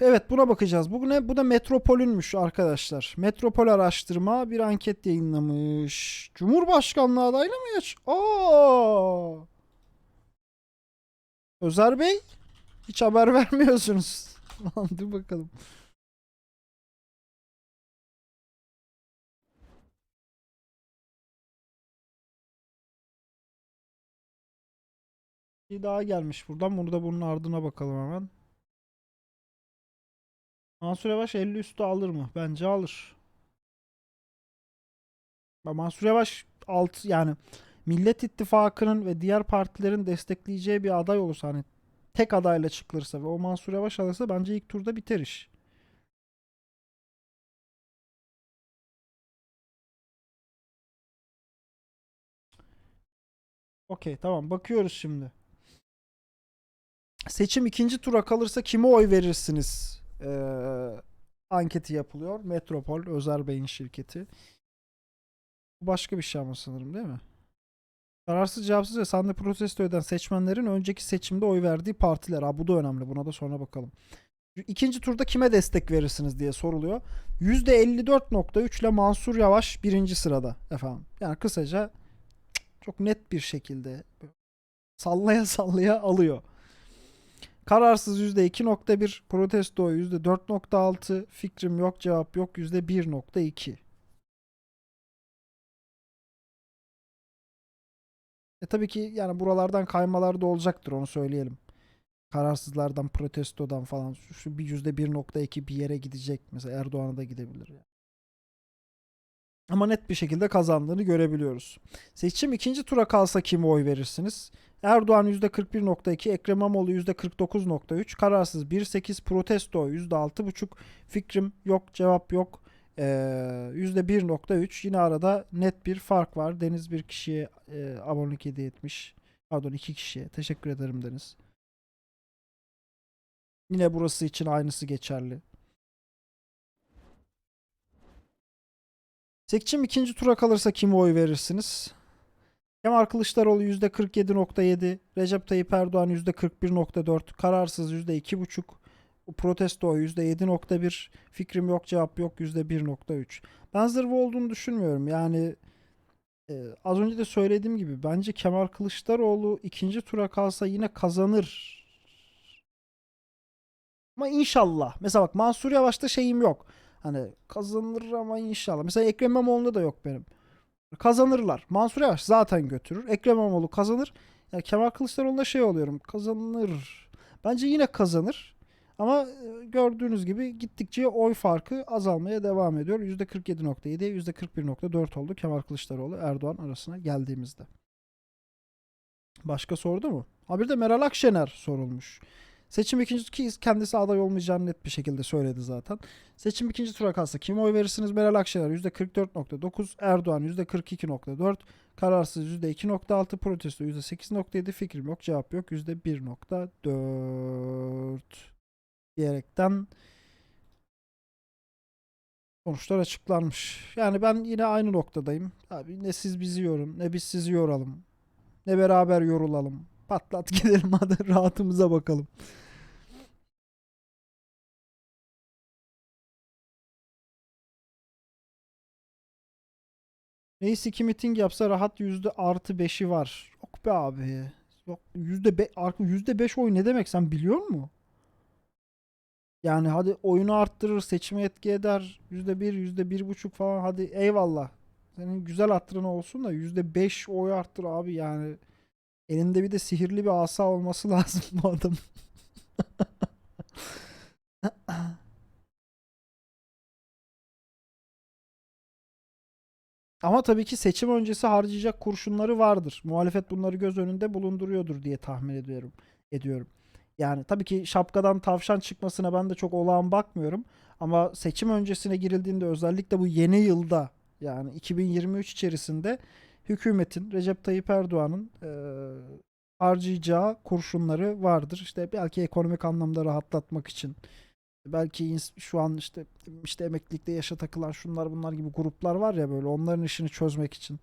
Evet buna bakacağız. Bu ne? Bu da Metropol'ünmüş arkadaşlar. Metropol araştırma bir anket yayınlamış. Cumhurbaşkanlığı adaylı mı geç? Aa! Özer Bey hiç haber vermiyorsunuz. Lan Dur bakalım. Bir daha gelmiş buradan. Bunu da bunun ardına bakalım hemen. Mansur Yavaş 50 üstü alır mı? Bence alır. Mansur Yavaş alt yani Millet İttifakı'nın ve diğer partilerin destekleyeceği bir aday olursa hani tek adayla çıkılırsa ve o Mansur Yavaş alırsa bence ilk turda biter iş. Okey tamam bakıyoruz şimdi. Seçim ikinci tura kalırsa kime oy verirsiniz? Ee, anketi yapılıyor. Metropol Özer Bey'in şirketi. Bu başka bir şey ama sanırım değil mi? Kararsız cevapsız ve sandık protesto eden seçmenlerin önceki seçimde oy verdiği partiler. Ha bu da önemli. Buna da sonra bakalım. İkinci turda kime destek verirsiniz diye soruluyor. %54.3 ile Mansur Yavaş birinci sırada efendim. Yani kısaca çok net bir şekilde sallaya sallaya alıyor. Kararsız %2.1, protesto %4.6, fikrim yok, cevap yok %1.2. E tabii ki yani buralardan kaymalar da olacaktır onu söyleyelim. Kararsızlardan, protestodan falan şu- bir %1.2 bir yere gidecek. Mesela Erdoğan'a da gidebilir. Yani. Ama net bir şekilde kazandığını görebiliyoruz. Seçim ikinci tura kalsa kime oy verirsiniz? Erdoğan %41.2, Ekrem İmamoğlu %49.3, kararsız 1.8, protesto %6.5, fikrim yok, cevap yok. Ee, %1.3 yine arada net bir fark var. Deniz bir kişiye e, abonelik hediye etmiş. Pardon iki kişiye. Teşekkür ederim Deniz. Yine burası için aynısı geçerli. Seçim ikinci tura kalırsa kime oy verirsiniz? Kemal Kılıçdaroğlu %47.7, Recep Tayyip Erdoğan %41.4, kararsız %2.5, protesto %7.1, fikrim yok cevap yok %1.3. Ben zırva olduğunu düşünmüyorum. Yani e, az önce de söylediğim gibi bence Kemal Kılıçdaroğlu ikinci tura kalsa yine kazanır. Ama inşallah. Mesela bak Mansur Yavaş'ta şeyim yok. Hani kazanır ama inşallah. Mesela Ekrem İmamoğlu'nda da yok benim. Kazanırlar. Mansur Yavaş zaten götürür. Ekrem İmamoğlu kazanır. Yani Kemal Kılıçdaroğlu'nda şey oluyorum. Kazanır. Bence yine kazanır. Ama e, gördüğünüz gibi gittikçe oy farkı azalmaya devam ediyor. %47.7'ye %41.4 oldu Kemal Kılıçdaroğlu Erdoğan arasına geldiğimizde. Başka sordu mu? Ha bir de Meral Akşener sorulmuş. Seçim ikinci ki kendisi aday olmayacağını net bir şekilde söyledi zaten. Seçim ikinci tura kalsa kim oy verirsiniz? Meral Akşener %44.9, Erdoğan %42.4, kararsız %2.6, protesto %8.7, fikrim yok, cevap yok %1.4 diyerekten sonuçlar açıklanmış. Yani ben yine aynı noktadayım. Abi ne siz bizi yorun, ne biz sizi yoralım. Ne beraber yorulalım. Patlat gidelim hadi rahatımıza bakalım. Reis iki miting yapsa rahat yüzde artı beşi var. Yok be abi. Yok yüzde be, yüzde beş oy ne demek sen biliyor musun? Yani hadi oyunu arttırır, seçimi etki eder. Yüzde bir, yüzde bir buçuk falan hadi eyvallah. Senin güzel hatırın olsun da yüzde beş oy arttır abi yani. Elinde bir de sihirli bir asa olması lazım bu adam. Ama tabii ki seçim öncesi harcayacak kurşunları vardır. Muhalefet bunları göz önünde bulunduruyordur diye tahmin ediyorum. ediyorum. Yani tabii ki şapkadan tavşan çıkmasına ben de çok olağan bakmıyorum. Ama seçim öncesine girildiğinde özellikle bu yeni yılda yani 2023 içerisinde hükümetin Recep Tayyip Erdoğan'ın eee, harcayacağı kurşunları vardır. İşte belki ekonomik anlamda rahatlatmak için belki şu an işte işte emeklilikte yaşa takılan şunlar bunlar gibi gruplar var ya böyle onların işini çözmek için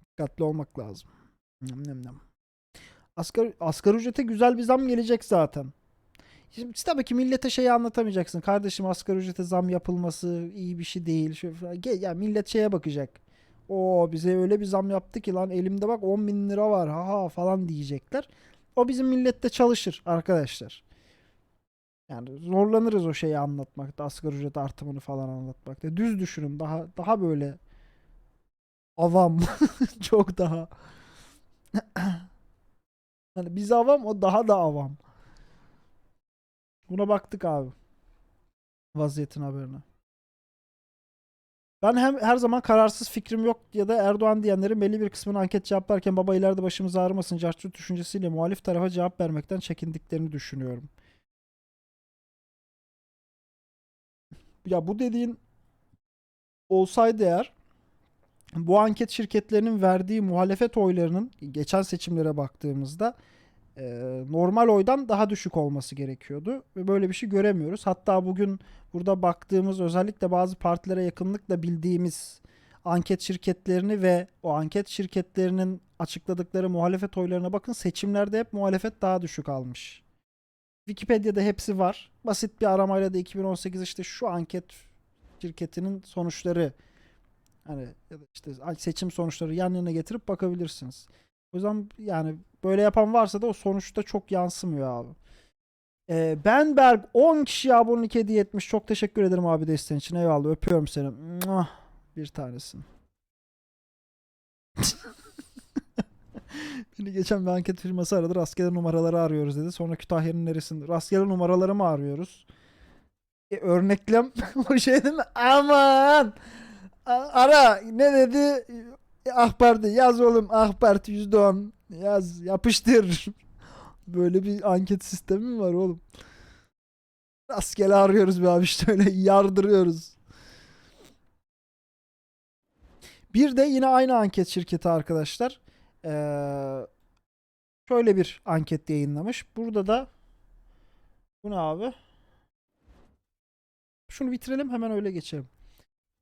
dikkatli olmak lazım. Nem nem nem. Asgari, asgari ücrete güzel bir zam gelecek zaten. Şimdi tabii ki millete şeyi anlatamayacaksın. Kardeşim asgari ücrete zam yapılması iyi bir şey değil. Şöyle falan. Ya millet şeye bakacak. O bize öyle bir zam yaptı ki lan elimde bak 10 bin lira var ha ha falan diyecekler. O bizim millette çalışır arkadaşlar. Yani zorlanırız o şeyi anlatmakta. Asgari ücret artımını falan anlatmakta. Düz düşünün. Daha daha böyle avam. Çok daha. Hani biz avam o daha da avam. Buna baktık abi. Vaziyetin haberine. Ben hem her zaman kararsız fikrim yok ya da Erdoğan diyenlerin belli bir kısmını anket cevaplarken baba ileride başımız ağrımasın carçurt düşüncesiyle muhalif tarafa cevap vermekten çekindiklerini düşünüyorum. Ya bu dediğin olsaydı eğer bu anket şirketlerinin verdiği muhalefet oylarının geçen seçimlere baktığımızda e, normal oydan daha düşük olması gerekiyordu ve böyle bir şey göremiyoruz. Hatta bugün burada baktığımız özellikle bazı partilere yakınlıkla bildiğimiz anket şirketlerini ve o anket şirketlerinin açıkladıkları muhalefet oylarına bakın seçimlerde hep muhalefet daha düşük almış. Wikipedia'da hepsi var. Basit bir aramayla da 2018 işte şu anket şirketinin sonuçları hani ya da işte seçim sonuçları yan yana getirip bakabilirsiniz. O yüzden yani böyle yapan varsa da o sonuçta çok yansımıyor abi. Ee, Benberg 10 kişi abonelik hediye etmiş. Çok teşekkür ederim abi desteğin için. Eyvallah öpüyorum seni. Muah. Bir tanesin. Beni geçen bir anket firması aradı. Rastgele numaraları arıyoruz dedi. Sonra Kütahya'nın neresinde? Rastgele numaraları mı arıyoruz? E, örneklem o şey değil mi? Aman! A- Ara ne dedi? E, AK Parti yaz oğlum AK Parti %10 yaz yapıştır. Böyle bir anket sistemi mi var oğlum? Rastgele arıyoruz bir abi işte öyle yardırıyoruz. Bir de yine aynı anket şirketi arkadaşlar. Şöyle bir anket yayınlamış. Burada da bu ne abi? Şunu bitirelim hemen öyle geçelim.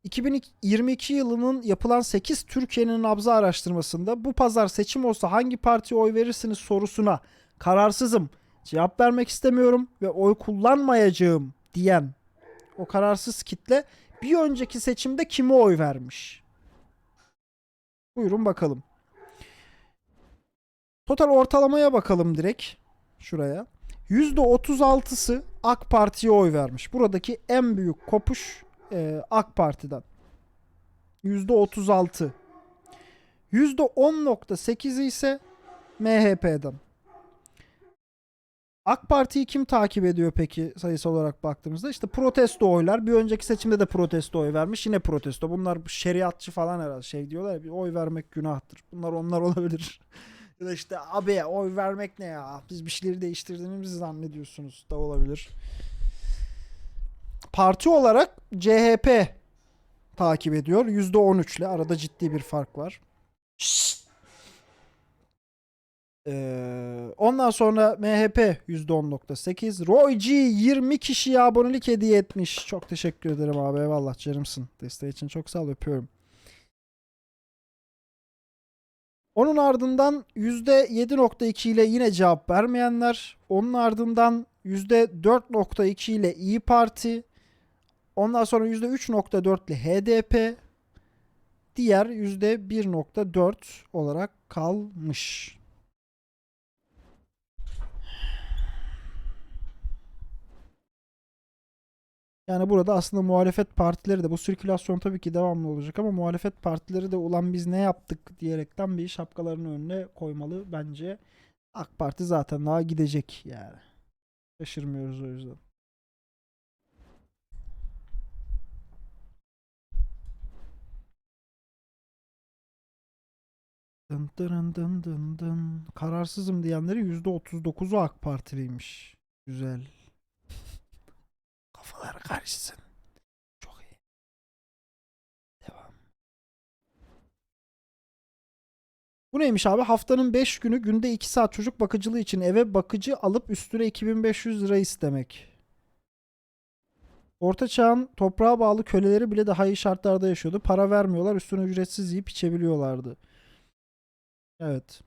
2022 yılının yapılan 8 Türkiye'nin nabzı araştırmasında bu pazar seçim olsa hangi partiye oy verirsiniz sorusuna kararsızım, cevap vermek istemiyorum ve oy kullanmayacağım diyen o kararsız kitle bir önceki seçimde kime oy vermiş? Buyurun bakalım. Total ortalamaya bakalım direkt şuraya. %36'sı AK Parti'ye oy vermiş. Buradaki en büyük kopuş e, AK Parti'den. %36. %10.8'i ise MHP'den. AK Parti'yi kim takip ediyor peki sayısal olarak baktığımızda? İşte protesto oylar. Bir önceki seçimde de protesto oy vermiş. Yine protesto. Bunlar şeriatçı falan herhalde şey diyorlar ya bir oy vermek günahtır. Bunlar onlar olabilir. ya da işte abi oy vermek ne ya? Biz bir şeyleri değiştirdiğimizi zannediyorsunuz da olabilir. Parti olarak CHP takip ediyor. %13 ile arada ciddi bir fark var. Ee, ondan sonra MHP %10.8. Roy G 20 kişiye abonelik hediye etmiş. Çok teşekkür ederim abi. Eyvallah canımsın. Desteği için çok sağ ol. Öpüyorum. Onun ardından %7.2 ile yine cevap vermeyenler. Onun ardından %4.2 ile İyi Parti. Ondan sonra %3.4 ile HDP. Diğer %1.4 olarak kalmış. Yani burada aslında muhalefet partileri de bu sirkülasyon tabii ki devamlı olacak ama muhalefet partileri de ulan biz ne yaptık diyerekten bir şapkalarının önüne koymalı bence. AK Parti zaten daha gidecek yani. Şaşırmıyoruz o yüzden. Dın dın dın dın dın. Kararsızım diyenleri %39'u AK Partiliymiş. Güzel. Kafalar karışsın. Çok iyi. Devam. Bu neymiş abi? Haftanın 5 günü günde 2 saat çocuk bakıcılığı için eve bakıcı alıp üstüne 2500 lira istemek. Orta çağın toprağa bağlı köleleri bile daha iyi şartlarda yaşıyordu. Para vermiyorlar, üstüne ücretsiz yiyip içebiliyorlardı. Evet.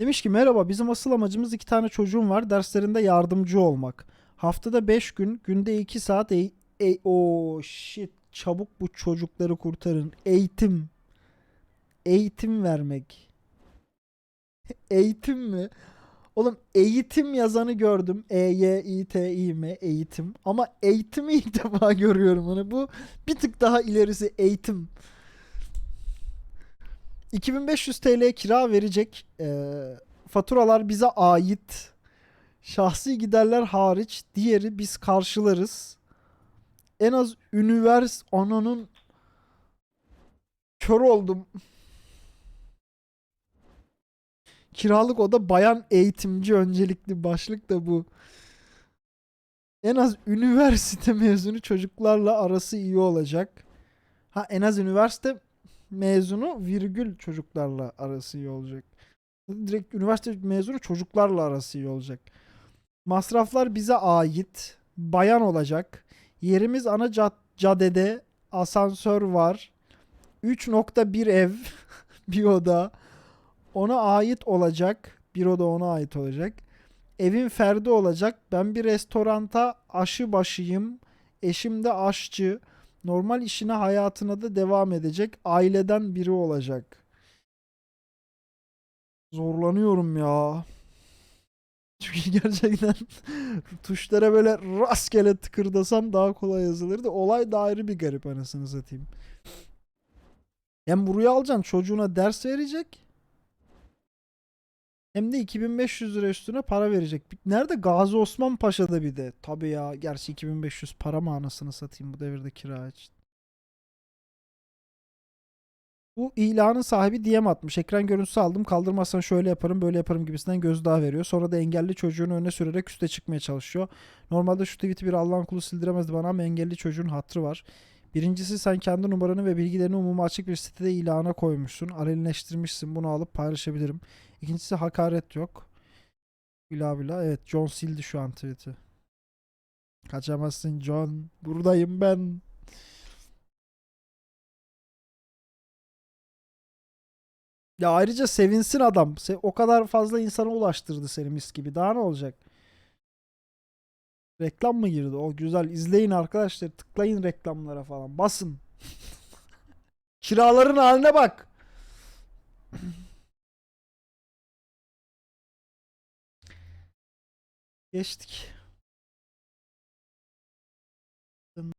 Demiş ki merhaba bizim asıl amacımız iki tane çocuğum var derslerinde yardımcı olmak. Haftada 5 gün günde 2 saat e, e o shit çabuk bu çocukları kurtarın. Eğitim. Eğitim vermek. Eğitim mi? Oğlum eğitim yazanı gördüm. E Y İ T İ M eğitim. Ama eğitimi ilk defa görüyorum. Hani bu bir tık daha ilerisi eğitim. 2500 TL kira verecek. Ee, faturalar bize ait. Şahsi giderler hariç diğeri biz karşılarız. En az ünivers ananın kör oldum. Kiralık oda bayan eğitimci öncelikli başlık da bu. En az üniversite mezunu çocuklarla arası iyi olacak. Ha en az üniversite mezunu virgül çocuklarla arası iyi olacak. Direkt üniversite mezunu çocuklarla arası iyi olacak. Masraflar bize ait. Bayan olacak. Yerimiz ana cad- caddede. Asansör var. 3.1 ev. bir oda. Ona ait olacak. Bir oda ona ait olacak. Evin ferdi olacak. Ben bir restoranta aşı başıyım. Eşim de aşçı. Normal işine hayatına da devam edecek. Aileden biri olacak. Zorlanıyorum ya. Çünkü gerçekten tuşlara böyle rastgele tıkırdasam daha kolay yazılırdı. Olay da ayrı bir garip anasını satayım. Hem buraya alacaksın çocuğuna ders verecek. Hem de 2500 lira üstüne para verecek. Nerede? Gazi Osman Paşa'da bir de. Tabii ya. Gerçi 2500 para mı anasını satayım bu devirde kira için. Bu ilanın sahibi DM atmış. Ekran görüntüsü aldım. Kaldırmazsan şöyle yaparım böyle yaparım gibisinden gözdağı veriyor. Sonra da engelli çocuğunu öne sürerek üste çıkmaya çalışıyor. Normalde şu tweet'i bir Allah'ın kulu sildiremezdi bana ama engelli çocuğun hatrı var. Birincisi sen kendi numaranı ve bilgilerini umuma açık bir sitede ilana koymuşsun. Alelleştirmişsin. Bunu alıp paylaşabilirim. İkincisi hakaret yok. Bila bila. Evet John sildi şu an tweet'i. Kaçamazsın John. Buradayım ben. Ya ayrıca sevinsin adam. O kadar fazla insana ulaştırdı seni mis gibi. Daha ne olacak? Reklam mı girdi? O güzel. İzleyin arkadaşlar. Tıklayın reklamlara falan. Basın. Kiraların haline bak. Geçtik.